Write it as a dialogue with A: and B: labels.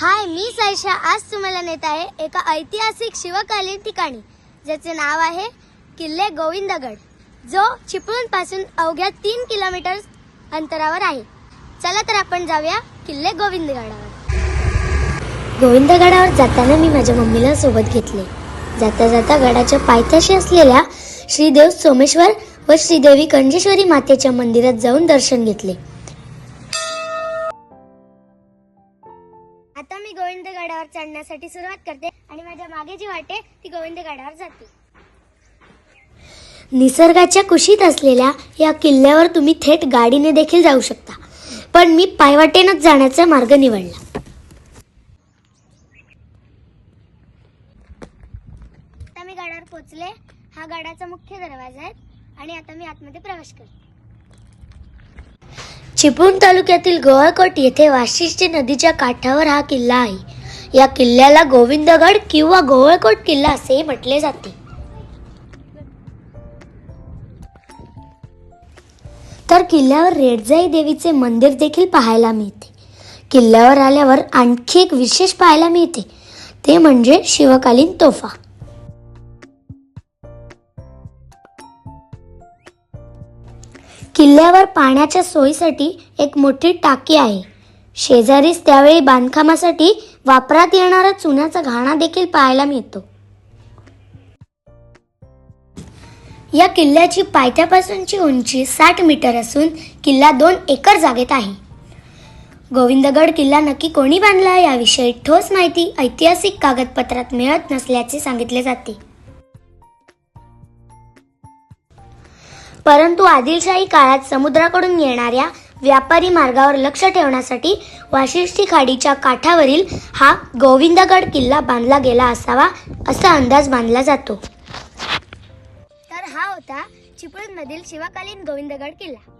A: हाय मी सायशा आज तुम्हाला नेत आहे एका ऐतिहासिक शिवकालीन ठिकाणी ज्याचे नाव आहे किल्ले गोविंदगड जो चिपळूणपासून अवघ्या तीन किलोमीटर अंतरावर आहे. चला तर आपण जाऊया किल्ले गोविंदगडावर. गोविंदगडावर जाताना मी माझ्या मम्मीला सोबत घेतले. जाता जाता गडाच्या पायथ्याशी असलेल्या श्रीदेव सोमेश्वर व श्रीदेवी कंजेश्वरी मातेच्या मंदिरात जाऊन दर्शन घेतले. आता मी गोविंदगडावर चढण्यासाठी सुरुवात करते आणि माझ्या मागे जी वाटे ती गोविंदगडावर जाते. निसर्गाच्या कुशीत असलेल्या या किल्ल्यावर तुम्ही थेट गाडीने देखील जाऊ शकता. पण मी पायवाटेनच जाण्याचा मार्ग निवडला. आता मी गडावर पोचले. हा गडाचा मुख्य दरवाजा आहे आणि आता मी आतमध्ये प्रवेश करते. चिपळूण तालुक्यातील गोवाकोट येथे वाशिष्ठी नदीच्या काठावर हा किल्ला आहे. या किल्ल्याला गोविंदगड किंवा गोवळकोट किल्ला असेही म्हटले जाते. तर किल्ल्यावर रेडजाई देवीचे मंदिर देखील पाहायला मिळते. किल्ल्यावर आल्यावर आणखी एक विशेष पाहायला मिळते. ते म्हणजे शिवकालीन तोफा. किल्ल्यावर पाण्याच्या सोयीसाठी एक मोठी टाकी आहे. शेजारीच त्यावेळी बांधकामासाठी वापरात येणारा चुन्याचा घाणा देखील पाहायला मिळतो. या किल्ल्याची पायथ्यापासूनची उंची साठ मीटर असून किल्ला दोन एकर जागेत आहे. गोविंदगड किल्ला नक्की कोणी बांधला याविषयी ठोस माहिती ऐतिहासिक कागदपत्रात मिळत नसल्याचे सांगितले जाते. परंतु आदिलशाही काळात समुद्राकडून येणाऱ्या व्यापारी मार्गावर लक्ष ठेवण्यासाठी वाशिष्ठी खाडीच्या काठावरील हा गोविंदगड किल्ला बांधला गेला असावा असा अंदाज बांधला जातो. तर हा होता चिपळूणमधील शिवाकालीन गोविंदगड किल्ला.